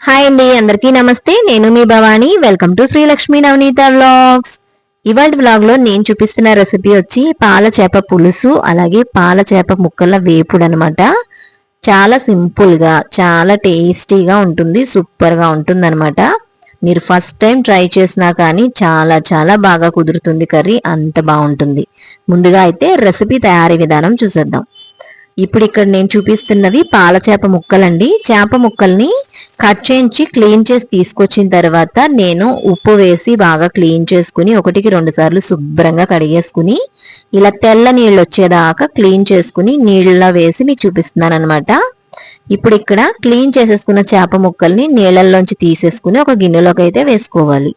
Hi అండి అందరికీ నమస్తే. నేను మీ Bhavani. Welcome to Srilakshmi Navaneetha vlogs ఇవాళ వ్లాగ్లో నేను చూపిస్తున్న రెసిపీ వచ్చి పాల చేప పులుసు అలాగే పాల చేప ముక్కల వేపుడు అనమాట చాలా సింపుల్గా చాలా టేస్టీగా ఉంటుంది సూపర్గా ఉంటుంది అనమాట మీరు ఫస్ట్ టైం ట్రై చేసినా కానీ చాలా చాలా బాగా కుదురుతుంది కర్రీ అంత బాగుంటుంది. ముందుగా అయితే రెసిపీ తయారీ విధానం చూసేద్దాం. ఇప్పుడు ఇక్కడ నేను చూపిస్తున్నవి పాల చేప ముక్కలండి. చేప ముక్కల్ని కట్ చేయించి క్లీన్ చేసి తీసుకొచ్చిన తర్వాత నేను ఉప్పు వేసి బాగా క్లీన్ చేసుకుని ఒకటికి రెండు సార్లు శుభ్రంగా కడిగేసుకుని ఇలా తెల్ల నీళ్ళు వచ్చేదాకా క్లీన్ చేసుకుని నీళ్ళలో వేసి మీకు చూపిస్తున్నాను అనమాట ఇప్పుడు ఇక్కడ క్లీన్ చేసేసుకున్న చేప ముక్కల్ని నీళ్ళల్లోంచి తీసేసుకుని ఒక గిన్నెలోకి అయితే వేసుకోవాలి.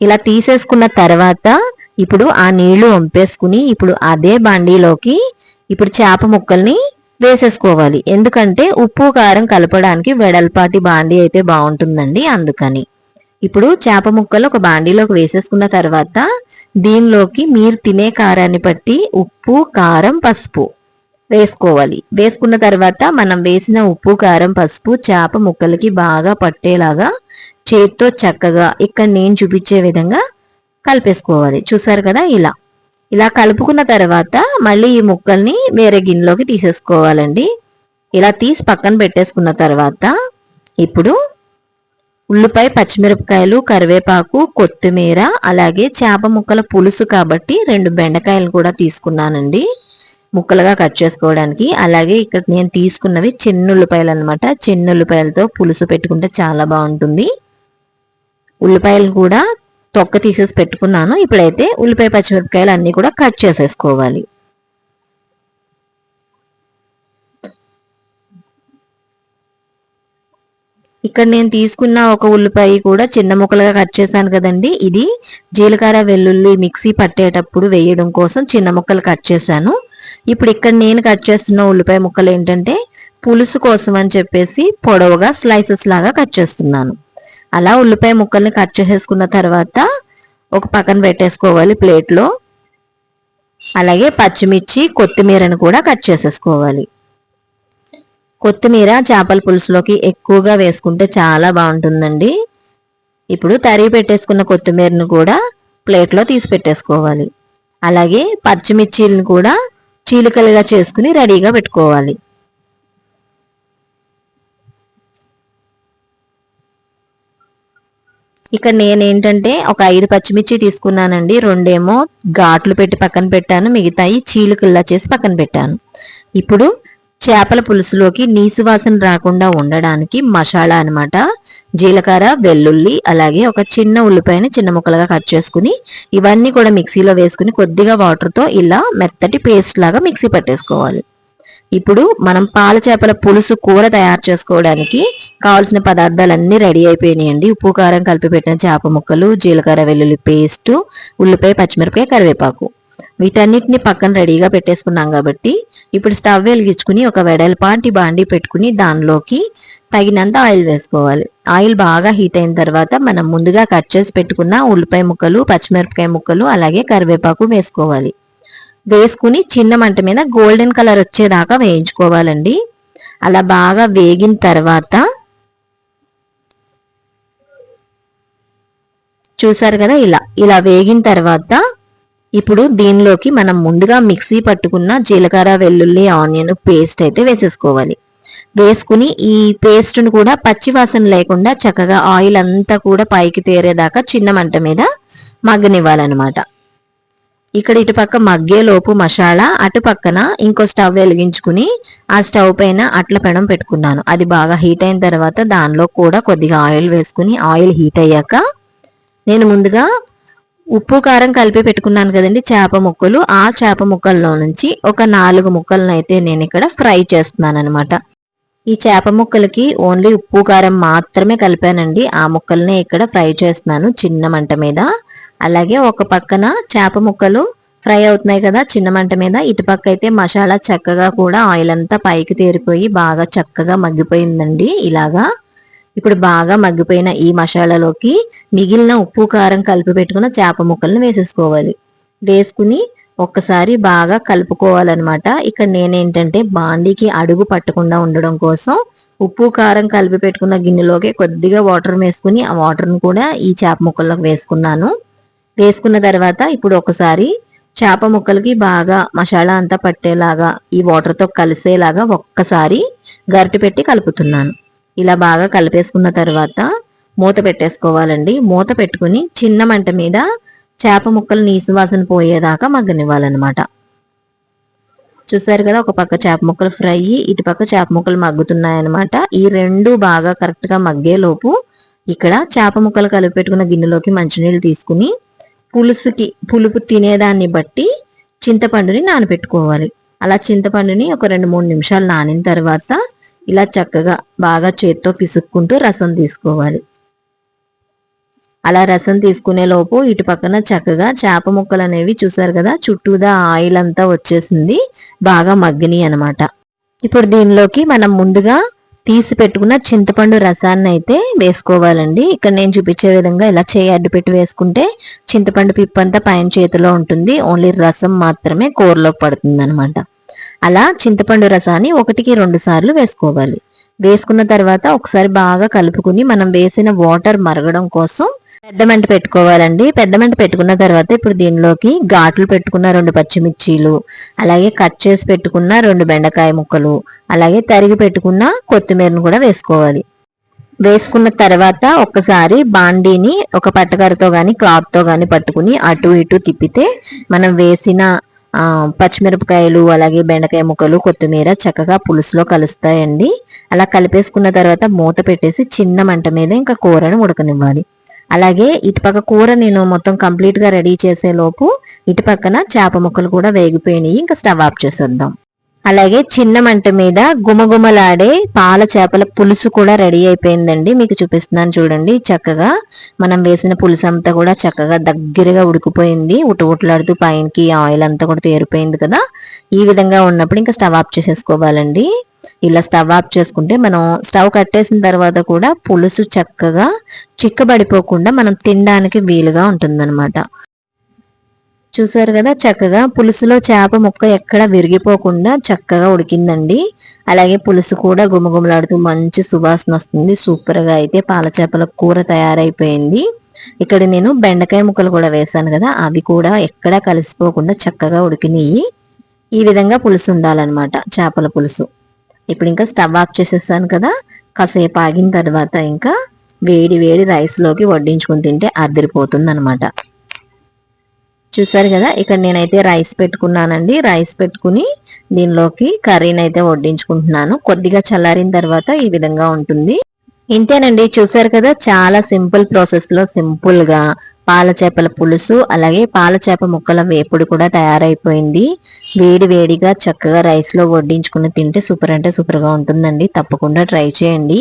ఇలా తీసేసుకున్న తర్వాత ఇప్పుడు ఆ నీళ్ళు వంపేసుకుని ఇప్పుడు అదే బండిలోకి ఇప్పుడు చేప ముక్కల్ని వేసేసుకోవాలి. ఎందుకంటే ఉప్పు కారం కలపడానికి వెడల్పాటి బాండి అయితే బాగుంటుందండి అందుకని. ఇప్పుడు చేప ముక్కలు ఒక బాండీలోకి వేసేసుకున్న తర్వాత దీనిలోకి మీరు తినే కారాన్ని బట్టి ఉప్పు కారం పసుపు వేసుకోవాలి. వేసుకున్న తర్వాత మనం వేసిన ఉప్పు కారం పసుపు చేప ముక్కలకి బాగా పట్టేలాగా చేత్తో చక్కగా ఇక్కడ నేను చూపించే విధంగా కలిపేసుకోవాలి. చూసారు కదా ఇలా. ఇలా కలుపుకున్న తర్వాత మళ్ళీ ఈ ముక్కల్ని వేరే గిన్నెలోకి తీసేసుకోవాలండి. ఇలా తీసి పక్కన పెట్టేసుకున్న తర్వాత ఇప్పుడు ఉల్లిపాయ పచ్చిమిరపకాయలు కరివేపాకు కొత్తిమీర అలాగే చేప ముక్కల పులుసు కాబట్టి రెండు బెండకాయలు కూడా తీసుకున్నానండి. ముక్కలుగా కట్ చేసుకోవడానికి. అలాగే ఇక్కడ నేను తీసుకున్నవి చిన్న ఉల్లిపాయలు అనమాట చిన్న ఉల్లిపాయలతో పులుసు పెట్టుకుంటే చాలా బాగుంటుంది. ఉల్లిపాయలు కూడా తొక్క తీసేసి పెట్టుకున్నాను. ఇప్పుడైతే ఉల్లిపాయ పచ్చిమిరపకాయలు అన్నీ కూడా కట్ చేసేసుకోవాలి. ఇక్కడ నేను తీసుకున్న ఒక ఉల్లిపాయ కూడా చిన్న ముక్కలుగా కట్ చేశాను కదండి. ఇది జీలకర్ర వెల్లుల్లి మిక్సీ పట్టేటప్పుడు వేయడం కోసం చిన్న ముక్కలు కట్ చేశాను. ఇప్పుడు ఇక్కడ నేను కట్ చేస్తున్న ఉల్లిపాయ ముక్కలు ఏంటంటే పులుసు కోసం అని చెప్పేసి పొడవుగా స్లైసెస్ లాగా కట్ చేస్తున్నాను. అలా ఉల్లిపాయ ముక్కల్ని కట్ చేసేసుకున్న తర్వాత ఒక పక్కన పెట్టేసుకోవాలి ప్లేట్లో అలాగే పచ్చిమిర్చి కొత్తిమీరను కూడా కట్ చేసేసుకోవాలి. కొత్తిమీర చేపల పులుసులోకి ఎక్కువగా వేసుకుంటే చాలా బాగుంటుందండి. ఇప్పుడు తరిగి పెట్టేసుకున్న కొత్తిమీరను కూడా ప్లేట్లో తీసి పెట్టేసుకోవాలి. అలాగే పచ్చిమిర్చిలను కూడా చీలికలుగా చేసుకుని రెడీగా పెట్టుకోవాలి. ఇక్కడ నేనేంటంటే ఒక ఐదు పచ్చిమిర్చి తీసుకున్నానండి. రెండేమో ఘాట్లు పెట్టి పక్కన పెట్టాను. మిగతాయి చీలుకల్లా చేసి పక్కన పెట్టాను. ఇప్పుడు చేపల పులుసులోకి నీసు వాసన రాకుండా ఉండడానికి మసాలా అనమాట జీలకర్ర వెల్లుల్లి అలాగే ఒక చిన్న ఉల్లిపాయని చిన్న ముక్కలుగా కట్ చేసుకుని ఇవన్నీ కూడా మిక్సీలో వేసుకుని కొద్దిగా వాటర్తో ఇలా మెత్తటి పేస్ట్ లాగా మిక్సీ పట్టేసుకోవాలి. ఇప్పుడు మనం పాల చేపల పులుసు కూర తయారు చేసుకోవడానికి కావాల్సిన పదార్థాలన్నీ రెడీ అయిపోయినాయండి. ఉప్పు కారం కలిపి పెట్టిన చేప ముక్కలు జీలకర్ర వెల్లుల్లి పేస్టు ఉల్లిపాయ పచ్చిమిరపకాయ కరివేపాకు. వీటన్నిటిని పక్కన రెడీగా పెట్టేసుకున్నాం కాబట్టి ఇప్పుడు స్టవ్ వెలిగించుకుని ఒక వెడల్పాటి బాండి పెట్టుకుని దానిలోకి తగినంత ఆయిల్ వేసుకోవాలి. ఆయిల్ బాగా హీట్ అయిన తర్వాత మనం ముందుగా కట్ చేసి పెట్టుకున్న ఉల్లిపాయ ముక్కలు పచ్చిమిరపకాయ ముక్కలు అలాగే కరివేపాకు వేసుకోవాలి. వేసుకుని చిన్న మంట మీద గోల్డెన్ కలర్ వచ్చేదాకా వేయించుకోవాలండి. అలా బాగా వేగిన తర్వాత చూసారు కదా ఇలా ఇలా వేగిన తర్వాత ఇప్పుడు దీనిలోకి మనం ముందుగా మిక్సీ పట్టుకున్న జీలకర్ర వెల్లుల్లి ఆనియన్ పేస్ట్ అయితే వేసేసుకోవాలి. వేసుకుని ఈ పేస్ట్ను కూడా పచ్చి వాసన లేకుండా చక్కగా ఆయిల్ అంతా కూడా పైకి తేరేదాకా చిన్న మంట మీద మగ్గనివ్వాలన్నమాట. ఇక్కడ ఇటుపక్క మగ్గేలోపు మసాలా అటు పక్కన ఇంకో స్టవ్ వెలిగించుకుని ఆ స్టవ్ పైన అట్ల పెనం పెట్టుకున్నాను. అది బాగా హీట్ అయిన తర్వాత దానిలో కూడా కొద్దిగా ఆయిల్ వేసుకుని ఆయిల్ హీట్ అయ్యాక నేను ముందుగా ఉప్పు కారం కలిపి పెట్టుకున్నాను కదండి చేప ముక్కలు. ఆ చేప ముక్కల్లో నుంచి ఒక నాలుగు ముక్కలను అయితే నేను ఇక్కడ ఫ్రై చేస్తున్నాను అనమాట ఈ చేప ముక్కలకి ఓన్లీ ఉప్పు కారం మాత్రమే కలిపానండి. ఆ ముక్కల్ని ఇక్కడ ఫ్రై చేస్తున్నాను చిన్న మంట మీద. అలాగే ఒక పక్కన చేప ముక్కలు ఫ్రై అవుతున్నాయి కదా చిన్న మంట మీద. ఇటు పక్క అయితే మసాలా చక్కగా కూడా ఆయిల్ అంతా పైకి తేరిపోయి బాగా చక్కగా మగ్గిపోయిందండి ఇలాగా. ఇప్పుడు బాగా మగ్గిపోయిన ఈ మసాలాలోకి మిగిలిన ఉప్పు కారం కలిపి పెట్టుకున్న చేప ముక్కలను వేసేసుకోవాలి. వేసుకుని ఒక్కసారి బాగా కలుపుకోవాలన్నమాట. ఇక్కడ నేనేంటంటే బాండీకి అడుగు పట్టకుండా ఉండడం కోసం ఉప్పు కారం కలిపి పెట్టుకున్న గిన్నెలోకి కొద్దిగా వాటర్ వేసుకుని ఆ వాటర్ని కూడా ఈ చేప ముక్కల్లోకి వేసుకున్నాను. వేసుకున్న తర్వాత ఇప్పుడు ఒకసారి చేప ముక్కలకి బాగా మసాలా అంతా పట్టేలాగా ఈ వాటర్తో కలిసేలాగా ఒక్కసారి గరిటె పెట్టి కలుపుతున్నాను. ఇలా బాగా కలిపేసుకున్న తర్వాత మూత పెట్టేసుకోవాలండి. మూత పెట్టుకుని చిన్న మంట మీద చేప ముక్కలు నీసు వాసన పోయేదాకా మగ్గనివ్వాలన్నమాట. చూసారు కదా ఒక పక్క చేప ముక్కలు ఫ్రై ఇటు పక్క చేప ముక్కలు మగ్గుతున్నాయన్నమాట. ఈ రెండు బాగా కరెక్ట్గా మగ్గేలోపు ఇక్కడ చేప ముక్కలు కలిపి పెట్టుకున్న గిన్నెలోకి మంచినీళ్ళు తీసుకుని పులుసుకి పులుపు తినేదాన్ని బట్టి చింతపండుని నానబెట్టుకోవాలి అలా చింతపండుని ఒక రెండు మూడు నిమిషాలు నానిన తర్వాత ఇలా చక్కగా బాగా చేత్తో పిసుక్కుంటూ రసం తీసుకోవాలి. అలా రసం తీసుకునే లోపు ఇటు పక్కన చక్కగా చేప ముక్కలు అనేవి చూసారు కదా చుట్టూదా ఆయిల్ అంతా వచ్చేసింది బాగా మగ్గిని అనమాట ఇప్పుడు దీనిలోకి మనం ముందుగా తీసి పెట్టుకున్న చింతపండు రసాన్ని అయితే వేసుకోవాలండి. ఇక్కడ నేను చూపించే విధంగా ఇలా చేయి అడ్డు పెట్టి వేసుకుంటే చింతపండు పిప్పంతా పైన చేతిలో ఉంటుంది. ఓన్లీ రసం మాత్రమే కూరలోకి పడుతుంది అనమాట అలా చింతపండు రసాన్ని ఒకటికి రెండు సార్లు వేసుకోవాలి. వేసుకున్న తర్వాత ఒకసారి బాగా కలుపుకుని మనం వేసిన వాటర్ మరగడం కోసం పెద్ద మంట పెట్టుకోవాలండి. పెద్ద మంట పెట్టుకున్న తర్వాత ఇప్పుడు దీనిలోకి ఘాట్లు పెట్టుకున్న రెండు పచ్చిమిర్చీలు అలాగే కట్ చేసి పెట్టుకున్న రెండు బెండకాయ ముక్కలు అలాగే తరిగి పెట్టుకున్న కొత్తిమీరను కూడా వేసుకోవాలి. వేసుకున్న తర్వాత ఒక్కసారి బాండీని ఒక పట్టకరతో కానీ క్లాత్తో కానీ పట్టుకుని అటు ఇటు తిప్పితే మనం వేసిన పచ్చిమిరపకాయలు అలాగే బెండకాయ ముక్కలు కొత్తిమీర చక్కగా పులుసులో కలుస్తాయండి. అలా కలిపేసుకున్న తర్వాత మూత పెట్టేసి చిన్న మంట మీద ఇంకా కూరను ఉడకనివ్వాలి. అలాగే ఇటుపక్క కూర నేను మొత్తం కంప్లీట్గా రెడీ చేసే లోపు ఇటు పక్కన చేప ముక్కలు కూడా వేగిపోయినాయి. ఇంకా స్టవ్ ఆఫ్ చేసేద్దాం. అలాగే చిన్న మంట మీద గుమగుమలాడే పాల చేపల పులుసు కూడా రెడీ అయిపోయిందండి. మీకు చూపిస్తున్నాను చూడండి. చక్కగా మనం వేసిన పులుసు అంతా కూడా చక్కగా దగ్గరగా ఉడికిపోయింది. ఉటలాడుతూ పైనకి ఆయిల్ అంతా కూడా తేరిపోయింది కదా. ఈ విధంగా ఉన్నప్పుడు ఇంకా స్టవ్ ఆఫ్ చేసేసుకోవాలండి. ఇలా స్టవ్ ఆఫ్ చేసుకుంటే మనం స్టవ్ కట్టేసిన తర్వాత కూడా పులుసు చక్కగా చిక్కబడిపోకుండా మనం తినడానికి వీలుగా ఉంటుందన్నమాట. చూసారు కదా చక్కగా పులుసులో చేప ముక్క ఎక్కడ విరిగిపోకుండా చక్కగా ఉడికిందండి. అలాగే పులుసు కూడా గుమగుమలాడుతూ మంచి సువాసన వస్తుంది. సూపర్గా అయితే పాల చేపల కూర తయారైపోయింది. ఇక్కడ నేను బెండకాయ ముక్కలు కూడా వేసాను కదా అవి కూడా ఎక్కడా కలిసిపోకుండా చక్కగా ఉడికినాయి ఈ విధంగా పులుసు ఉండాలన్నమాట చేపల పులుసు. ఇప్పుడు ఇంకా స్టవ్ ఆఫ్ చేసేసాను కదా కాసేపు ఆగిన తర్వాత ఇంకా వేడి వేడి రైస్లోకి వడ్డించుకుని తింటే అద్దరిపోతుంది అనమాట చూసారు కదా? ఇక్కడ నేనైతే రైస్ పెట్టుకున్నానండి. రైస్ పెట్టుకుని దీనిలోకి కర్రీని అయితే వడ్డించుకుంటున్నాను. కొద్దిగా చల్లారిన తర్వాత ఈ విధంగా ఉంటుంది. ఇంతేనండి. చూసారు కదా? చాలా సింపుల్ ప్రాసెస్లో సింపుల్గా పాల చేపల పులుసు అలాగే పాల చేప ముక్కల వేపుడు కూడా తయారైపోయింది. వేడి వేడిగా చక్కగా రైస్లో వడ్డించుకుని తింటే సూపర్ అంటే సూపర్గా ఉంటుందండి. తప్పకుండా ట్రై చేయండి.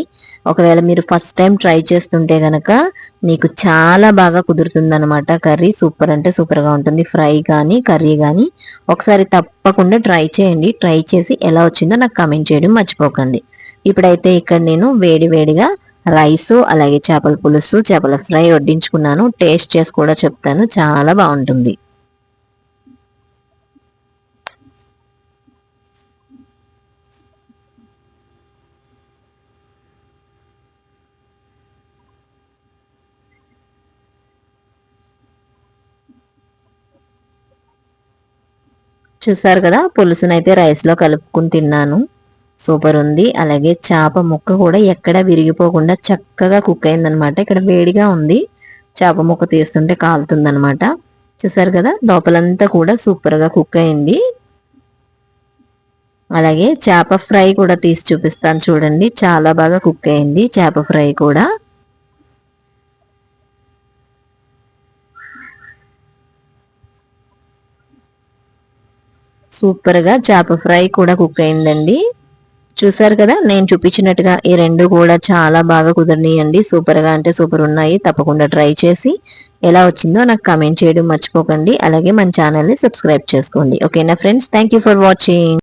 ఒకవేళ మీరు ఫస్ట్ టైం ట్రై చేస్తుంటే గనక మీకు చాలా బాగా కుదురుతుంది అనమాట కర్రీ. సూపర్ అంటే సూపర్గా ఉంటుంది. ఫ్రై కానీ కర్రీ కానీ ఒకసారి తప్పకుండా ట్రై చేయండి. ట్రై చేసి ఎలా వచ్చిందో నాకు కమెంట్ చేయడం మర్చిపోకండి. ఇప్పుడైతే ఇక్కడ నేను వేడి వేడిగా రైస్ అలాగే చేపల పులుసు చేపల ఫ్రై వడ్డించుకున్నాను. టేస్ట్ చేసి కూడా చెప్తాను. చాలా బాగుంటుంది. చూసారు కదా? పులుసునైతే రైస్లో కలుపుకుని తిన్నాను. సూపర్ ఉంది అలాగే చేప ముక్క కూడా ఎక్కడ విరిగిపోకుండా చక్కగా కుక్ అయిందనమాట. ఇక్కడ వేడిగా ఉంది. చేప ముక్క తీస్తుంటే కాలుతుందనమాట. చూసారు కదా? లోపలంతా కూడా సూపర్గా కుక్ అయింది. అలాగే చేప ఫ్రై కూడా తీసి చూపిస్తాను చూడండి. చాలా బాగా కుక్ అయింది చేప ఫ్రై కూడా. సూపర్గా చేప ఫ్రై కూడా కుక్ అయిందండి. చూసారు కదా నేను చూపించినట్టుగా ఈ రెండు కూడా చాలా బాగా కుదిరినాయండి. సూపర్గా అంటే సూపర్ ఉన్నాయి. తప్పకుండా ట్రై చేసి ఎలా వచ్చిందో నాకు కమెంట్ చేయడం మర్చిపోకండి. అలాగే మన ఛానల్ని సబ్స్క్రైబ్ చేసుకోండి. ఓకేనా ఫ్రెండ్స్? Thank for watching.